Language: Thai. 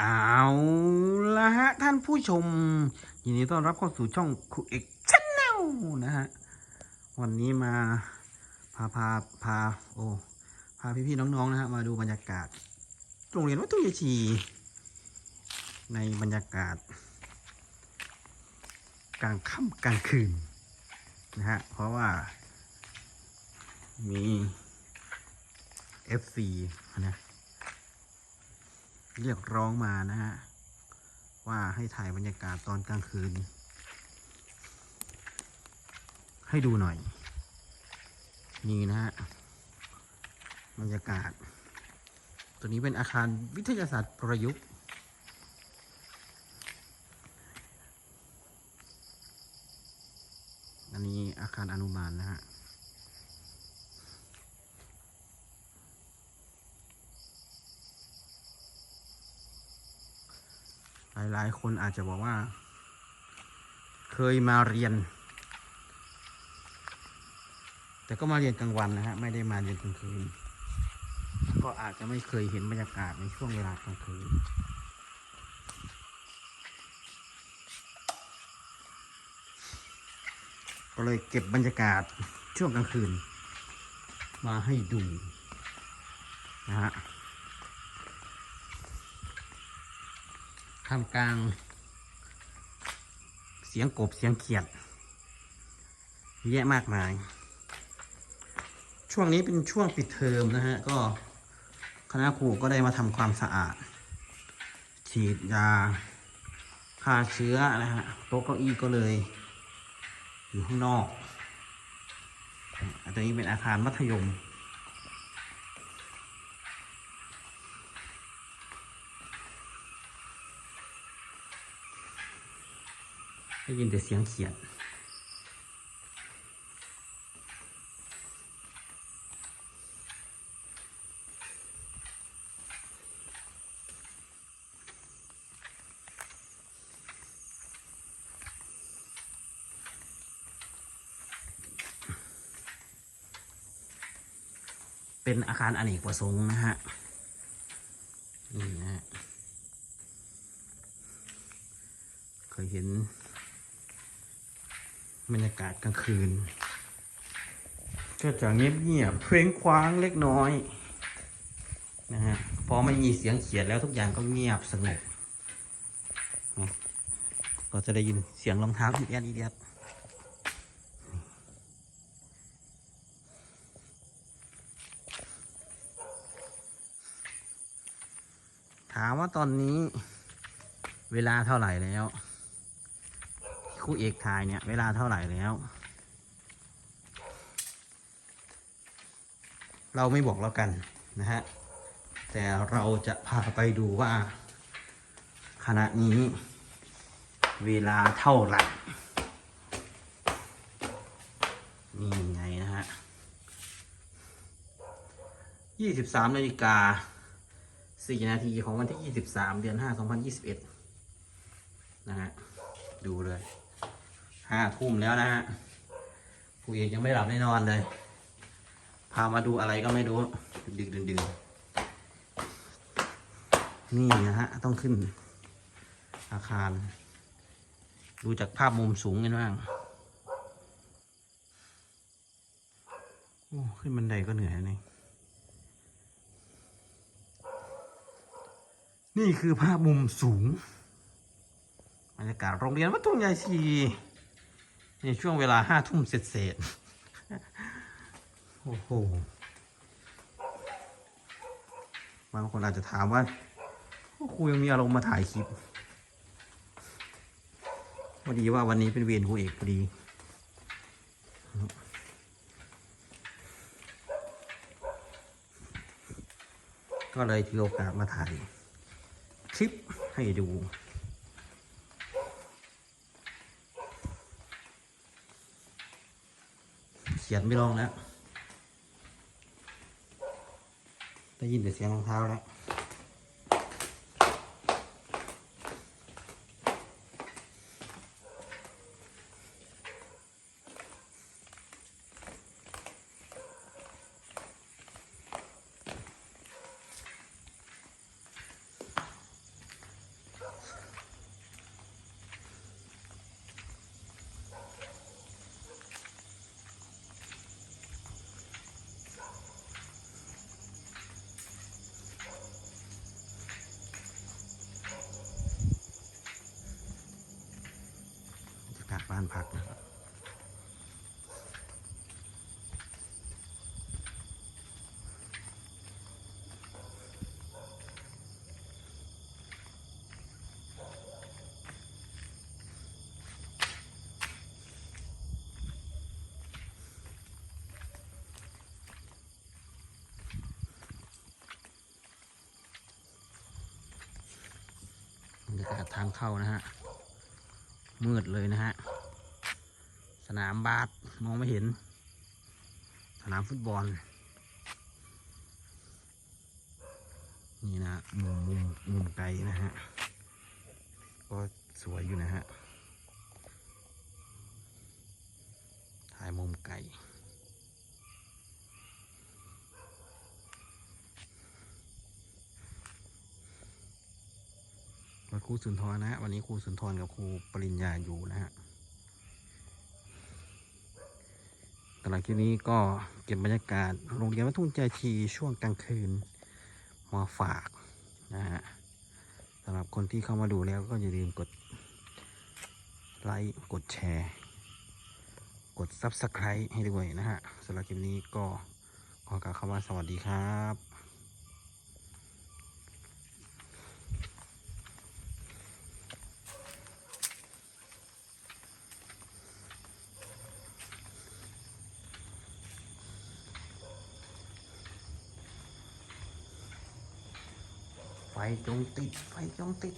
เอาละฮะ ท่านผู้ชม ยินดีต้อนรับเข้าสู่ช่องคุเอกชแนลนะฮะ วันนี้มาพาพาพาโอ้พาพี่ๆน้องๆนะฮะมาดูบรรยากาศโรงเรียนวัดทุ่งยายชีในบรรยากาศ กลางค่ำกลางคืนนะฮะ เพราะว่า มี FC นะ เรียกร้องมานะฮะ ว่าให้ถ่ายบรรยากาศตอนกลางคืน ให้ดูหน่อย นี่นะฮะ บรรยากาศ ตัวนี้เป็นอาคารวิทยาศาสตร์ประยุกต์อันนี้อาคารอนุบาลนะฮะ หลายๆ คนอาจจะบอกว่า เคยมาเรียน แต่ก็มาเรียนกลางวันนะฮะไม่ได้มาเรียนกลางคืน ก็อาจจะไม่เคยเห็นบรรยากาศในช่วงเวลากลางคืนก็เลยเก็บบรรยากาศช่วงกลางคืน มาให้ดูนะฮะ ท่ามกลาง เสียงกบเสียงเขียดเยอะแยะมากมาย ช่วงนี้เป็นช่วงปิดเทอมนะฮะ ก็คณะครูก็ได้มาทำความสะอาด ฉีดยาฆ่าเชื้อนะฮะโต๊ะเก้าอี้ก็เลย อยู่ข้างนอก อันนี้เป็นอาคารมัธยม ได้ยินแต่เสียงเขียดเป็นอาคารอเนกประสงค์นะฮะ นี่นะฮะ เคยเห็น บรรยากาศกลางคืน ก็จะเงียบเงียบเพลงคว้างเล็กน้อยนะฮะพอไม่มีเสียงเขียดแล้วทุกอย่างก็เงียบสงบก็จะได้ยินเสียงรองเท้าอีเดียดอีเดียดถามว่าตอนนี้เวลาเท่าไหร่แล้ว ครูเอกถ่ายเนี่ย เวลาเท่าไหร่แล้ว เราไม่บอกแล้วกันนะฮะ แต่เราจะพาไปดูว่าขณะนี้เวลาเท่าไหร่นี่ไงนะฮะยี่สิบสามนาฬิกาสี่นาทีของวันที่ยี่สิบสามเดือนห้าสองพันยี่สิบเอ็ดนะฮะ ดูเลย ห้าทุ่มแล้วนะฮะผู้เอกยังไม่หลับไม่นอนเลย พามาดูอะไรก็ไม่รู้ดึกดื่นๆนี่นะฮะ ต้องขึ้น อาคาร ดูจากภาพมุมสูงกันบ้างโอ้ขึ้นบันไดก็เหนื่อยนี่ นี่คือภาพมุมสูงบรรยากาศโรงเรียนวัดทุ่งยายชี ในช่วงเวลาห้าทุ่มเสร็จเสร็จโอ้โหบางคนอาจจะถามว่าครูยังมีอารมณ์มาถ่ายคลิปพอดีว่าวันนี้เป็นเวรครูเอกพอดีก็เลยถือโอกาสมาถ่ายคลิปให้ดู ขียนไม่ลงแล้ว ได้ยินแต่เสียงรองเท้าแล้ว นาน พักนะครับบรรยากาศทางเข้านะฮะ มืดเลยนะฮะ สนามบาสมองไม่เห็น สนามฟุตบอล นี่นะมุมมุมมุมไกลนะฮะ ก็สวยอยู่นะฮะ ถ่ายมุมไกลวัดครูสุนทรนะฮะวันนี้ครูสุนทรกับครูปริญญาอยู่นะฮะำหรับคลิปนี้ก็เก็บบรรยากาศโรงเรียนวัดทุ่งใจทีช่วงกลางคืนมาฝากนะฮะสำหรับคนที่เข้ามาดูแล้วก็อย่าลืมกดไลค์กดแชร์ กด Subscribe ให้ด้วยนะฮะสำหรับคลิปนี้ก็ขอกล่าวคำว่าสวัสดีครับ ไฟจงติด ไฟจงติด